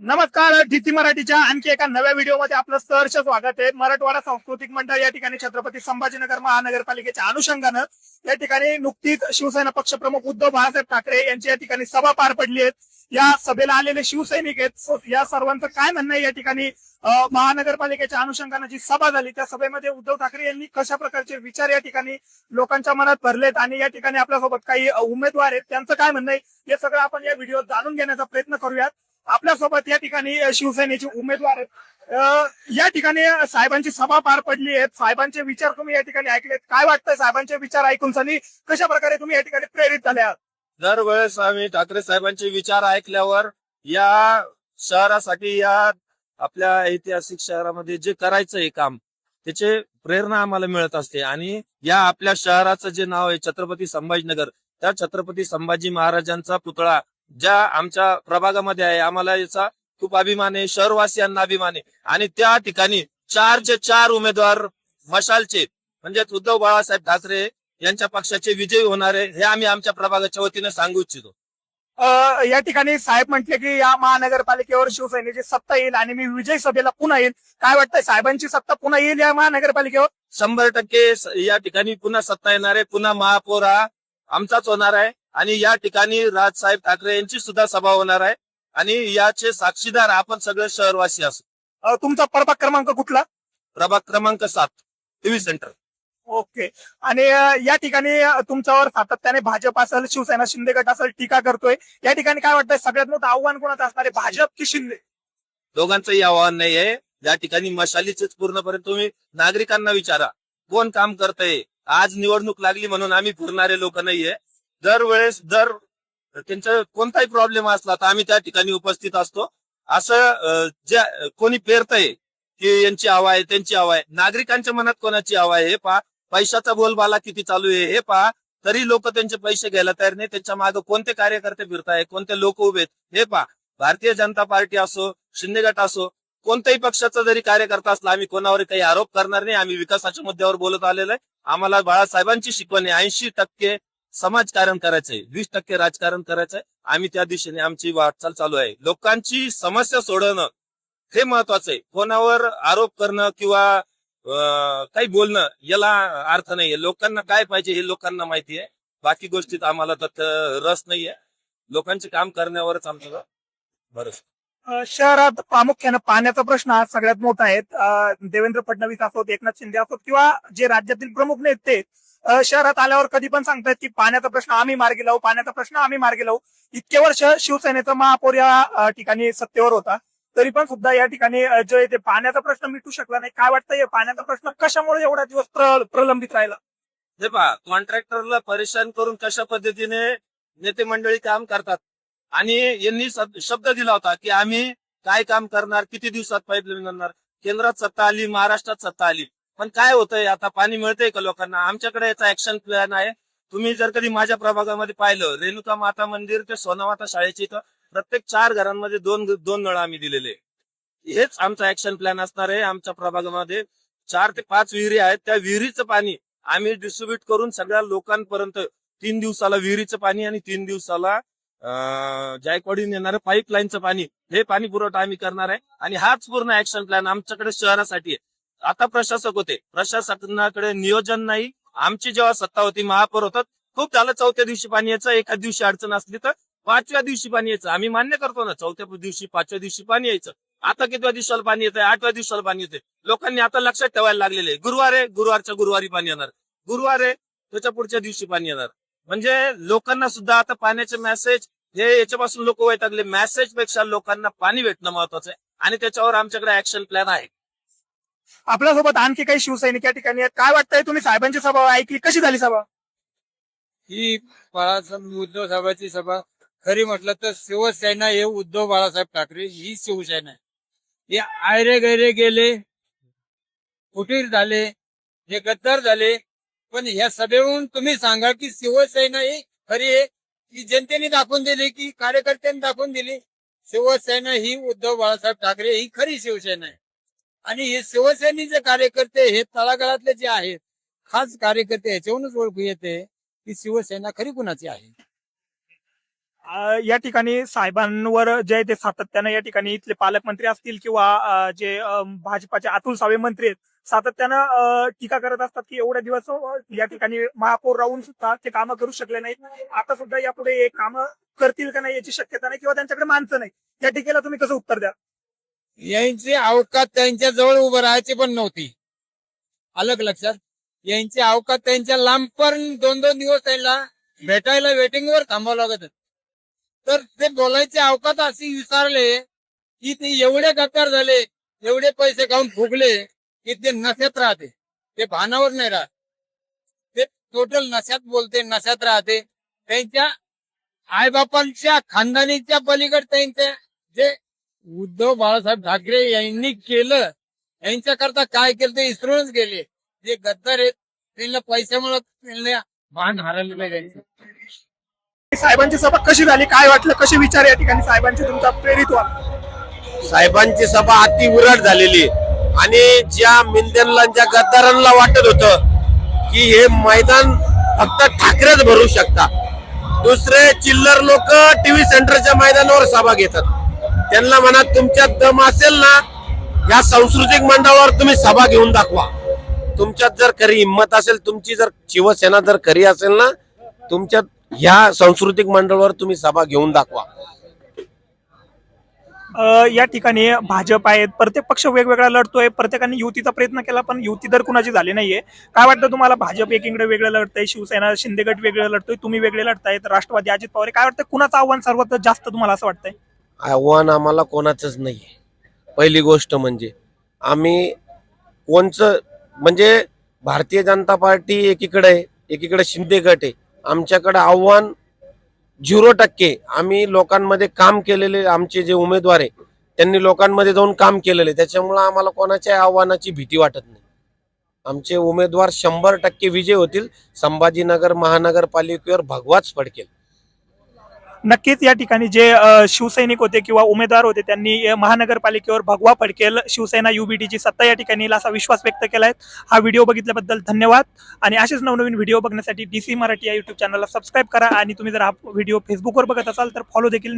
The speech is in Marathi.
नमस्कार डीसी मराठीच्या आणखी एका नव्या व्हिडिओमध्ये आपलं सहर्ष स्वागत आहे. मराठवाडा सांस्कृतिक मंडळ या ठिकाणी छत्रपती संभाजीनगर महानगरपालिकेच्या अनुषंगानं या ठिकाणी नुकतीच शिवसेना पक्षप्रमुख उद्धव बाळासाहेब ठाकरे यांची या ठिकाणी सभा पार पडली आहे. या सभेला आलेले शिवसैनिक आहेत. या सर्वांचं काय म्हणणं आहे? या ठिकाणी महानगरपालिकेच्या अनुषंगानं जी सभा झाली त्या सभेमध्ये उद्धव ठाकरे यांनी कशा प्रकारचे विचार या ठिकाणी लोकांच्या मनात भरलेत आणि या ठिकाणी आपल्यासोबत काही उमेदवार आहेत? त्यांचं काय म्हणणं आहे? हे सगळं आपण या व्हिडिओत जाणून घेण्याचा प्रयत्न करूयात. आपल्यासोबत या ठिकाणी शिवसेनेचे उमेदवार आहेत. या ठिकाणी साहेबांची सभा पार पडली आहे साहेबांचे विचार तुम्ही या ठिकाणी ऐकलेत. काय वाटतंय साहेबांचे विचार ऐकून सनी? कशा प्रकारे तुम्ही या ठिकाणी प्रेरित झाले आहात दरवेळेस आम्ही ठाकरे साहेबांचे विचार ऐकल्यावर या शहरासाठी या आपल्या ऐतिहासिक शहरामध्ये जे करायचं हे काम त्याचे प्रेरणा आम्हाला मिळत असते. आणि या आपल्या शहराचं जे नाव आहे छत्रपती संभाजीनगर त्या छत्रपती संभाजी महाराजांचा पुतळा ज्या आमच्या प्रभागामध्ये आहे आम्हाला याचा खूप अभिमान आहे शहरवासियांना अभिमान आहे. आणि त्या ठिकाणी चारचे चार उमेदवार मशालचे म्हणजेच उद्धव बाळासाहेब ठाकरे यांच्या पक्षाचे विजयी होणार आहे हे आम्ही आमच्या प्रभागाच्या वतीने सांगू इच्छितो. या ठिकाणी साहेब म्हटले की या महानगरपालिकेवर शिवसेनेची सत्ता येईल आणि मी विजय सभेला पुन्हा येईल काय वाटतंय साहेबांची सत्ता पुन्हा येईल या महानगरपालिकेवर? शंभर टक्के या ठिकाणी पुन्हा सत्ता येणार आहे पुन्हा महापौर हा आमचाच होणार आहे. आणि या ठिकाणी राजसाहेब ठाकरे यांची सुद्धा सभा होणार आहे. आणि याचे साक्षीदार आपण सगळे शहरवासी असू अ, तुमचा प्रभाग क्रमांक कुठला? प्रभाग क्रमांक सात टीव्ही सेंटर. ओके. आणि अ, या ठिकाणी अ, तुमच्यावर सातत्याने भाजप असेल शिवसेना शिंदे गट असेल टीका करतोय. या ठिकाणी काय वाटतंय? सगळ्यात मोठं आव्हान कोणाचं असणार आहे? भाजप की शिंदे? दोघांचंही आव्हान नाही आहे या ठिकाणी मशालीचेच पूर्णपणे तुम्ही नागरिकांना विचारा. कोण काम करतंय? आज निवडणूक लागली म्हणून आम्ही फिरणारे लोक नाहीये. दरवेळेस दर त्यांचा कोणताही प्रॉब्लेम असला तर आम्ही त्या ठिकाणी उपस्थित असतो. असं ज्या कोणी पेरतय की यांची हवा आहे त्यांची हवा आहे. नागरिकांच्या मनात कोणाची हवा आहे हे पहा. पैशाचा बोलबाला किती चालू आहे हे पहा. तरी लोक त्यांचे पैसे घ्यायला तयार नाही. त्यांच्या मागे कोणते कार्यकर्ते फिरताय कोणते लोक उभे आहेत हे पहा. भारतीय जनता पार्टी असो शिंदे गट असो कोणत्याही पक्षाचा जरी कार्यकर्ता असला आम्ही कोणावर काही आरोप करणार नाही. आम्ही विकासाच्या मुद्द्यावर बोलत आलेलो आहे. आम्हाला बाळासाहेबांची शिकवण आहे. ऐंशी टक्के समाजकारण करायचंय वीस टक्के राजकारण करायचंय. आम्ही त्या दिशेने आमची वाटचाल चालू आहे. लोकांची समस्या सोडवणं हे महत्वाचं आहे. कोणावर आरोप करणं किंवा काही बोलणं याला अर्थ नाहीये. लोकांना काय पाहिजे हे लोकांना माहिती आहे. बाकी गोष्टीत आम्हाला तर रस नाहीये. लोकांचे काम करण्यावरच आमचं भरोसा. शहरात प्रामुख्यानं पाण्याचा प्रश्न हा सगळ्यात मोठा आहे. देवेंद्र फडणवीस असोत एकनाथ शिंदे असोत किंवा जे राज्यातील प्रमुख नेते शहरात आल्यावर कधी पण सांगतात की पाण्याचा प्रश्न आम्ही मार्गी लावू पाण्याचा प्रश्न आम्ही मार्गी लावू. इतके वर्ष शिवसेनेचा महापौर या ठिकाणी सत्तेवर होता. तरी पण सुद्धा या ठिकाणी जो आहे ते पाण्याचा प्रश्न मिटू शकला नाही. काय वाटतं पाण्याचा प्रश्न कशामुळे एवढा दिवस प्रलंबित राहिला? हे पहा कॉन्ट्रॅक्टरला परेशान करून कशा पद्धतीने नेते मंडळी काम करतात? आणि यांनी शब्द दिला होता की आम्ही काय काम करणार किती दिवसात पाईपलाईन करणार केंद्रात सत्ता आली महाराष्ट्रात सत्ता आली. पण काय होतंय आता पाणी मिळतंय का लोकांना? आमच्याकडे याचा ऍक्शन प्लॅन आहे. तुम्ही जर कधी माझ्या प्रभागामध्ये पाहिलं रेणुका माता मंदिर ते सोनामाता शाळेची इथं प्रत्येक चार घरांमध्ये दोन दोन नळ आम्ही दिलेले. हेच आमचा ऍक्शन प्लॅन असणार आहे आमच्या प्रभागामध्ये. चार ते पाच विहिरी आहेत. त्या विहिरीचं पाणी आम्ही डिस्ट्रीब्युट करून सगळ्या लोकांपर्यंत तीन दिवसाला विहिरीचं पाणी आणि तीन दिवसाला जायकवाडी येणारं पाईपलाईनचं पाणी हे पाणी पुरवठा आम्ही करणार आहे. आणि हाच पूर्ण ऍक्शन प्लॅन आमच्याकडे शहरासाठी आहे. आता प्रशासक होते. प्रशासनाकडे नियोजन नाही. आमची जेव्हा सत्ता होती महापौर होतात खूप झालं. चौथ्या दिवशी पाणी यायचं एखाद दिवशी अडचण असली तर पाचव्या दिवशी पाणी यायचं. आम्ही मान्य करतो ना चौथ्या दिवशी पाचव्या दिवशी पाणी यायचं. आता कितव्या दिवसाला पाणी येतंय? आठव्या दिवसाला पाणी येते लोकांनी आता लक्षात ठेवायला लागलेले आहे. गुरुवार आहे गुरुवारच्या गुरुवारी पाणी येणार. गुरुवार आहे त्याच्या पुढच्या दिवशी पाणी येणार. म्हणजे लोकांना सुद्धा आता पाण्याचे मेसेज हे याच्यापासून लोक वैतागले. मेसेजपेक्षा लोकांना पाणी भेटणं महत्वाचं आहे. आणि त्याच्यावर आमच्याकडे ऍक्शन प्लॅन आहे. आपल्यासोबत आणखी काही शिवसैनिक या ठिकाणी आहेत. काय वाटतंय तुम्ही? साहेबांची सभा ऐकली. कशी झाली सभा? ही बाळासाहेब उद्धव साहेबांची सभा. खरी म्हटलं तर शिवसेना हे उद्धव बाळासाहेब ठाकरे ही शिवसेना आहे. हे आयरे गैरे गेले फुटीर झाले हे गद्दार झाले. पण ह्या सभेहून तुम्ही सांगा की शिवसेना ही खरी आहे की जनतेने दाखवून दिली की कार्यकर्त्यांनी दाखवून दिली. शिवसेना ही उद्धव बाळासाहेब ठाकरे ही खरी शिवसेना आहे. आणि हे शिवसेनेचे कार्यकर्ते हे तळागाळातले जे आहेत खास कार्यकर्ते याच्यावरूनच ओळखू येते की शिवसेना खरी कुणाची आहे. अ, या ठिकाणी साहेबांवर जे आहे ते सातत्यानं या ठिकाणी इथले पालकमंत्री असतील किंवा अ, जे अ, भाजपाचे अतुल सावे मंत्री आहेत सातत्यानं अ, टीका करत असतात की एवढ्या दिवस अ, या ठिकाणी महापौर राहून सुद्धा ते कामं करू शकले नाहीत. आता सुद्धा यापुढे हे कामं करतील का नाही याची शक्यता नाही किंवा त्यांच्याकडे माणसं नाही या टीकेला तुम्ही कसं उत्तर द्या यांची अवकात त्यांच्या जवळ उभं राहायची पण नव्हती. अलग लक्षात यांची अवकात त्यांच्या लांब पण दोन दोन दिवस त्यांना भेटायला वेटिंगवर थांबावं लागत तर ते बोलायचे अवकात अशी विचारले की ते एवढे गद्दार झाले एवढे पैसे खाऊन फुगले की ते नशेत राहते. ते भानावर नाही राहत. ते टोटल नशात बोलते नशात राहते. त्यांच्या आईबापांच्या खानदानीच्या पलीकडे त्यांचे जे उद्धव बाळासाहेब ठाकरे यांनी केलं. यांच्याकरता काय केलं ते इसरूनच गेले. जे गद्दार आहेत त्यांना पैशामुळे त्यांना भान हरवलं नाही त्यांचं साहेबांची सभा कशी झाली? काय वाटलं? कसे विचार या ठिकाणी साहेबांचे? तुमचा प्रेरित व्हा. साहेबांची सभा अति उरट झालेली. आणि ज्या मिंद्यांना ज्या गद्दारांना वाटत होतं की हे मैदान फक्त ठाकरेच भरू शकता दुसरे चिल्लर लोक टीव्ही सेंटरच्या मैदानावर सभा घेतात. त्यांना म्हणा तुमच्यात दम असेल ना या सांस्कृतिक मंडळावर तुम्ही सभा घेऊन दाखवा. तुमच्यात जर खरी हिंमत असेल तुमची जर शिवसेना जर खरी असेल ना तुमच्यात ह्या सांस्कृतिक मंडळावर तुम्ही सभा घेऊन दाखवा. अ, या ठिकाणी भाजप आहेत प्रत्येक पक्ष वेगवेगळा लढतोय प्रत्येकाने युतीचा प्रयत्न केला पण युती तर कुणाची झाली नाहीये. काय वाटतं तुम्हाला भाजप एकीकडे वेगळं लढतंय शिवसेना शिंदे गट वेगळं लढतोय तुम्ही वेगळे लढतायत राष्ट्रवादी अजित पवार काय वाटतं कुणाचं आव्हान सर्वात जास्त तुम्हाला असं वाटतंय? आव्हान आम्हाला कोणाचंच नाही पहिली गोष्ट म्हणजे आम्ही कोणचं म्हणजे भारतीय जनता पार्टी एकीकडे आहे एकीकडे शिंदे गट आहे. आमच्याकडे आव्हान झिरो टक्के. आम्ही लोकांमध्ये काम केलेले आमचे जे उमेदवार आहे त्यांनी लोकांमध्ये जाऊन काम केलेले. त्याच्यामुळं आम्हाला कोणाच्या आव्हानाची भीती वाटत नाही. आमचे उमेदवार शंभर टक्के विजय होतील. संभाजीनगर महानगरपालिकेवर भगवाच फडकेल. नक्कीच या ठिकाणी जे शिवसैनिक होते किंवा उमेदवार होते त्यांनी महानगरपालिकेवर भगवा फडकेल शिवसेना युबीटीची सत्ता या ठिकाणी येईल असा विश्वास व्यक्त केलाय. हा व्हिडिओ बघितल्याबद्दल धन्यवाद. आणि असेच नवनवीन व्हिडिओ बघण्यासाठी डीसी मराठी या युट्यूब चॅनलला सबस्क्राईब करा. आणि तुम्ही जर हा व्हिडिओ फेसबुकवर बघत असाल तर फॉलो देखील